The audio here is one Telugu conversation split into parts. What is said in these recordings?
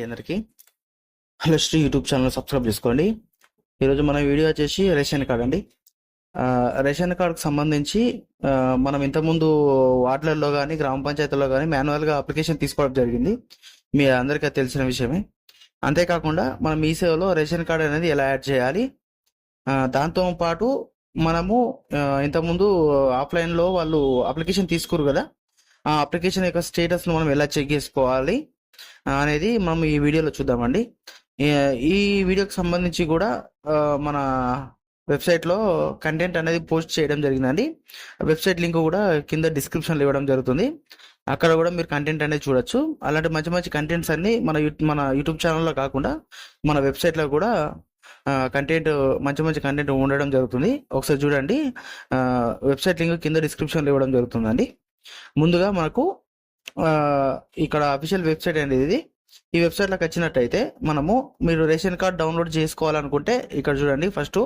అందరికీ. Hello Shri YouTube channel subscribe చేసుకోండి. ఈరోజు మన వీడియో వచ్చేసి రేషన్ కార్డ్ అండి. రేషన్ కార్డుకు సంబంధించి మనం ఇంతకుముందు వార్డులలో కానీ గ్రామ పంచాయతీలో కానీ మాన్యువల్గా అప్లికేషన్ తీసుకోవడం జరిగింది. మీ అందరికీ తెలిసిన విషయమే. అంతేకాకుండా మనం మీ సేవలో రేషన్ కార్డ్ అనేది ఎలా యాడ్ చేయాలి? దాంతో పాటు మనము ఇంతకుముందు ఆఫ్లైన్లో వాళ్ళు అప్లికేషన్ తీసుకురు కదా. ఆ అప్లికేషన్ యొక్క స్టేటస్ను మనం ఎలా చెక్ చేసుకోవాలి? అనేది మనం ఈ వీడియోలో చూద్దామండి. ఈ వీడియోకి సంబంధించి కూడా మన వెబ్సైట్లో కంటెంట్ అనేది పోస్ట్ చేయడం జరిగిందండి. వెబ్సైట్ లింక్ కూడా కింద డిస్క్రిప్షన్లో ఇవ్వడం జరుగుతుంది. అక్కడ కూడా మీరు కంటెంట్ అనేది చూడొచ్చు. అలాంటి మంచి మంచి కంటెంట్స్ అన్ని మన మన యూట్యూబ్ ఛానల్లో కాకుండా మన వెబ్సైట్లో కూడా కంటెంట్ మంచి మంచి కంటెంట్ ఉండడం జరుగుతుంది. ఒకసారి చూడండి. వెబ్సైట్ లింక్ కింద డిస్క్రిప్షన్లో ఇవ్వడం జరుగుతుందండి. ముందుగా మనకు ఇక్కడ అఫీషియల్ వెబ్సైట్ అండి ఇది? ఈ వెబ్సైట్లోకి వచ్చినట్టయితే మనము మీరు రేషన్ కార్డ్ డౌన్లోడ్ చేసుకోవాలనుకుంటే ఇక్కడ చూడండి ఫస్ట్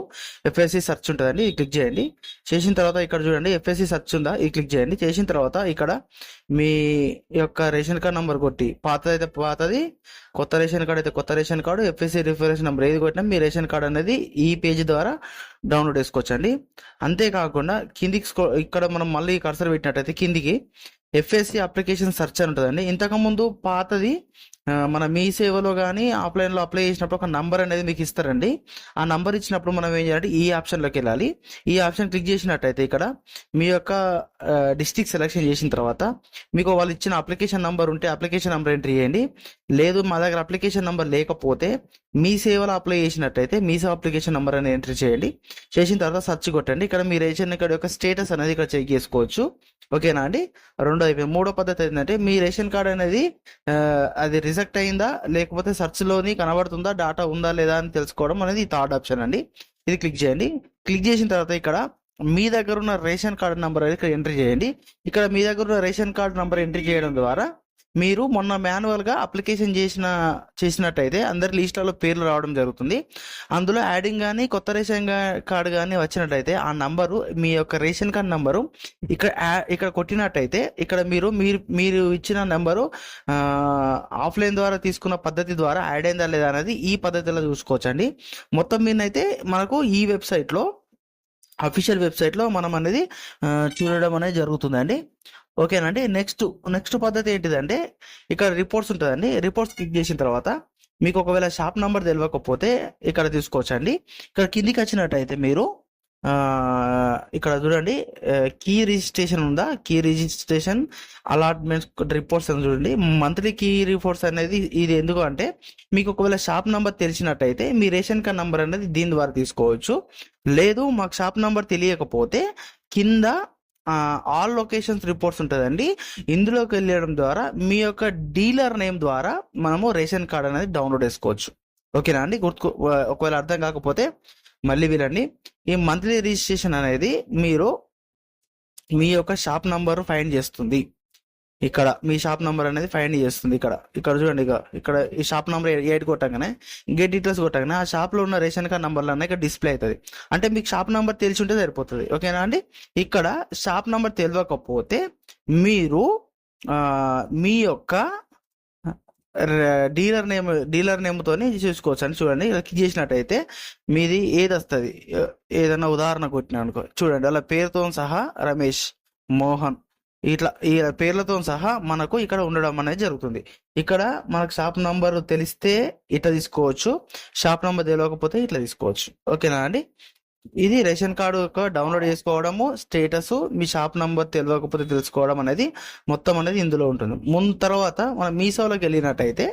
ఎఫ్ఎస్సి సెర్చ్ ఉంటుందండి ఈ క్లిక్ చేయండి. చేసిన తర్వాత ఇక్కడ చూడండి ఎఫ్ఎస్సి సెర్చ్ ఉందా? ఇది క్లిక్ చేయండి. చేసిన తర్వాత ఇక్కడ మీ యొక్క రేషన్ కార్డ్ నెంబర్ కొట్టి పాతది అయితే పాతది కొత్త రేషన్ కార్డ్ అయితే కొత్త ration card FSC reference number ఏది కొట్టినా మీ రేషన్ కార్డ్ అనేది ఈ పేజ్ ద్వారా డౌన్లోడ్ చేసుకోవచ్చండి. అంతేకాకుండా కిందికి ఇక్కడ మనం మళ్ళీ కర్సర్ పెట్టినట్టయితే కిందికి ఎఫ్ఎస్సి అప్లికేషన్ సెర్చ్ అని ఉంటుందండి. ఇంతకుముందు పాతది మన మీ సేవలో కానీ ఆఫ్లైన్లో అప్లై చేసినప్పుడు ఒక నంబర్ అనేది మీకు ఇస్తారండి. ఆ నంబర్ ఇచ్చినప్పుడు మనం ఏం చేయాలంటే ఈ ఆప్షన్లోకి వెళ్ళాలి. ఈ ఆప్షన్ క్లిక్ చేసినట్టయితే ఇక్కడ మీ యొక్క డిస్టిక్ సెలెక్షన్ చేసిన తర్వాత మీకు వాళ్ళు ఇచ్చిన అప్లికేషన్ నంబర్ ఉంటే అప్లికేషన్ నంబర్ ఎంట్రీ చేయండి. లేదు మా దగ్గర అప్లికేషన్ నంబర్ లేకపోతే మీ సేవలో అప్లై చేసినట్టయితే మీ సేవ అప్లికేషన్ నంబర్ అనేది ఎంట్రీ చేయండి. చేసిన తర్వాత సర్చ్ కొట్టండి. ఇక్కడ మీ రేషన్ కార్డ్ యొక్క స్టేటస్ అనేది ఇక్కడ చెక్ చేసుకోవచ్చు. ఓకేనా అండి? రెండో అయిపోయింది. మూడో పద్ధతి ఏంటంటే మీ రేషన్ కార్డ్ అనేది అది అది రిజెక్ట్ అయిందా? లేకపోతే సెర్చ్లోని లోని కనబడుతుందా? డాటా ఉందా? లేదా? అని తెలుసుకోవడం అనేది థర్డ్ ఆప్షన్ అండి. ఇది క్లిక్ చేయండి. క్లిక్ చేసిన తర్వాత ఇక్కడ మీ దగ్గర ఉన్న రేషన్ కార్డు నెంబర్ అనేది ఇక్కడ ఎంట్రీ చేయండి. ఇక్కడ మీ దగ్గర ఉన్న రేషన్ కార్డు నెంబర్ ఎంట్రీ చేయడం ద్వారా మీరు మొన్న మాన్యువల్గా అప్లికేషన్ చేసిన చేసినట్టయితే అందరి లిస్టులలో పేర్లు రావడం జరుగుతుంది. అందులో యాడింగ్ కానీ కొత్త రేషన్ కార్డు కానీ వచ్చినట్టయితే ఆ నంబరు మీ యొక్క రేషన్ కార్డు నంబరు ఇక్కడ యా- ఇక్కడ కొట్టినట్టయితే ఇక్కడ మీరు మీరు మీరు ఇచ్చిన నెంబరు ఆఫ్లైన్ ద్వారా తీసుకున్న పద్ధతి ద్వారా యాడ్ అయిందా లేదా అనేది ఈ పద్ధతిలో చూసుకోవచ్చండి. మొత్తం మీనైతే మనకు ఈ వెబ్సైట్లో అఫీషియల్ వెబ్సైట్లో మనం అనేది చూడడం అనేది జరుగుతుందండి. ఓకేనండి నెక్స్ట్ నెక్స్ట్ పద్ధతి ఏంటిదంటే ఇక్కడ రిపోర్ట్స్ ఉంటుందండి. రిపోర్ట్స్ క్లిక్ చేసిన తర్వాత మీకు ఒకవేళ షాప్ నంబర్ తెలియకపోతే ఇక్కడ తీసుకోవచ్చండి. ఇక్కడ కిందికి వచ్చినట్టయితే మీరు ఇక్కడ చూడండి కీ రిజిస్ట్రేషన్ ఉందా? కీ రిజిస్ట్రేషన్ అలాట్మెంట్స్ రిపోర్ట్స్ అని చూడండి. మంత్లీ కీ రిపోర్ట్స్ అనేది ఇది ఎందుకు అంటే మీకు ఒకవేళ షాప్ నంబర్ తెలిసినట్టయితే మీ రేషన్ కార్డ్ నంబర్ అనేది దీని ద్వారా తీసుకోవచ్చు. లేదు మాకు షాప్ నంబర్ తెలియకపోతే కింద ఆల్ లొకేషన్స్ రిపోర్ట్స్ ఉంటుందండి. ఇందులోకి వెళ్ళడం ద్వారా మీ యొక్క డీలర్ నేమ్ ద్వారా మనము రేషన్ కార్డ్ అనేది డౌన్లోడ్ చేసుకోవచ్చు. ఓకేనా అండి? గుర్తు ఒకవేళ అర్థం కాకపోతే మళ్ళీ వినండి. ఈ మంత్లీ రిజిస్ట్రేషన్ అనేది మీరు మీ యొక్క షాప్ నంబర్ ఫైండ్ చేస్తుంది. ఇక్కడ మీ షాప్ నంబర్ అనేది ఫైండ్ చేస్తుంది ఇక్కడ. ఇక్కడ చూడండి ఇక. ఇక్కడ ఈ షాప్ నంబర్ ఎయిట్ కొట్టగానే గేట్ డీటెయిల్స్ కొట్టగానే ఆ షాప్లో ఉన్న రేషన్ కార్డ్ నంబర్లు అన్నీ ఇక్కడ డిస్ప్లే అవుతుంది. అంటే మీకు షాప్ నంబర్ తెలిసి ఉంటే సరిపోతుంది ఓకేనా అండి? ఇక్కడ షాప్ నంబర్ తెలియకపోతే మీరు మీ యొక్క డీలర్ నేమ్ డీలర్ నేమ్తోని చూసుకోవచ్చు అని చూడండి ఇలా క్లిక్ చేసినట్టయితే మీది ఏది వస్తుంది? ఏదైనా ఉదాహరణ కొట్టినా అనుకో. చూడండి అలా పేరుతో సహా రమేష్ మోహన్ ఇట్లా ఈ పేర్లతో సహా మనకు ఇక్కడ ఉండడం అనేది జరుగుతుంది. ఇక్కడ మనకు షాప్ నంబర్ తెలిస్తే ఇట్లా తీసుకోవచ్చు. షాప్ నంబర్ తెలియకపోతే ఇట్లా తీసుకోవచ్చు. ఓకేనా అండి? ఇది రేషన్ కార్డు యొక్క డౌన్లోడ్ చేసుకోవడము స్టేటస్ మీ షాప్ నంబర్ తెలియకపోతే తెలుసుకోవడం అనేది మొత్తం అనేది ఇందులో ఉంటుంది. ముందు తర్వాత మనం మీసోలోకి వెళ్ళినట్టయితే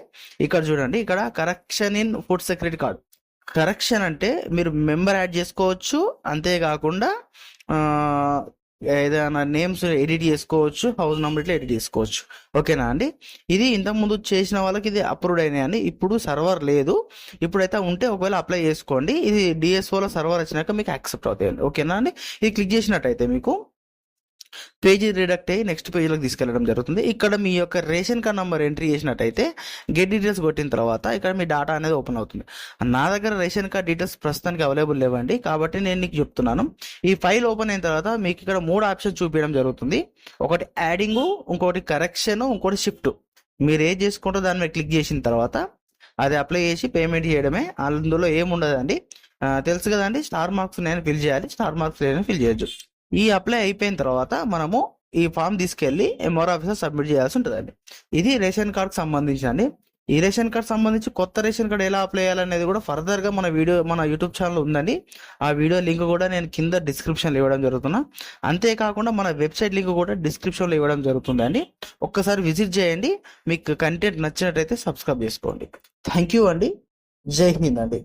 ఇక్కడ చూడండి ఇక్కడ correction in food security card. Correction అంటే మీరు మెంబర్ యాడ్ చేసుకోవచ్చు. అంతేకాకుండా ఏదైనా నేమ్స్ ఎడిట్ చేసుకోవచ్చు హౌస్ నెంబర్ ఇట్లా ఎడిట్ చేసుకోవచ్చు. ఓకేనా అండి? ఇది ఇంతకుముందు చేసిన వాళ్ళకి ఇది అప్రూవ్డ్ అయినాయి అండి. ఇప్పుడు సర్వర్ లేదు. ఇప్పుడైతే ఉంటే ఒకవేళ అప్లై చేసుకోండి. ఇది డిఎస్ఓలో సర్వర్ వచ్చినాక మీకు యాక్సెప్ట్ అవుతాయండి. ఓకేనా అండి? ఇది క్లిక్ చేసినట్టయితే మీకు పేజీ రిడక్ట్ అయ్యి నెక్స్ట్ పేజీలోకి తీసుకెళ్ళడం జరుగుతుంది. ఇక్కడ మీ యొక్క రేషన్ కార్డ్ నెంబర్ ఎంట్రీ చేసినట్టయితే గెట్ డీటెయిల్స్ కొట్టిన తర్వాత ఇక్కడ మీ డాటా అనేది ఓపెన్ అవుతుంది. నా దగ్గర రేషన్ కార్డ్ డీటెయిల్స్ ప్రస్తుతానికి అవైలబుల్ లేవండి. కాబట్టి నేను నీకు చెప్తున్నాను. ఈ ఫైల్ ఓపెన్ అయిన తర్వాత మీకు ఇక్కడ మూడు ఆప్షన్ చూపించడం జరుగుతుంది. ఒకటి యాడింగ్ ఇంకోటి కరెక్షన్ ఇంకోటి షిఫ్ట్. మీరు ఏది చేసుకుంటో దాని మీద క్లిక్ చేసిన తర్వాత అది అప్లై చేసి పేమెంట్ చేయడమే. అందులో ఏముండదండి? తెలుసు కదండి? స్టార్ మార్క్స్ నేను ఫిల్ చేయాలి. స్టార్ మార్క్స్ నేను ఫిల్ చేయొచ్చు. ఈ అప్లై అయిపోయిన తర్వాత మనము ఈ ఫామ్ తీసుకెళ్ళి ఎంఆర్ ఆఫీసర్ సబ్మిట్ చేయాల్సి ఉంటుందండి. ఇది రేషన్ కార్డ్కి సంబంధించి అండి. ఈ రేషన్ కార్డ్ సంబంధించి కొత్త రేషన్ కార్డ్ ఎలా అప్లై చేయాలనేది కూడా ఫర్దర్గా మన వీడియో మన యూట్యూబ్ ఛానల్ ఉందండి. ఆ వీడియో లింక్ కూడా నేను కింద డిస్క్రిప్షన్లో ఇవ్వడం జరుగుతున్నా. అంతేకాకుండా మన వెబ్సైట్ లింక్ కూడా డిస్క్రిప్షన్లో ఇవ్వడం జరుగుతుందండి. ఒక్కసారి విజిట్ చేయండి. మీకు కంటెంట్ నచ్చినట్టయితే సబ్స్క్రైబ్ చేసుకోండి. థ్యాంక్ యూ అండి. జై హింద్ అండి.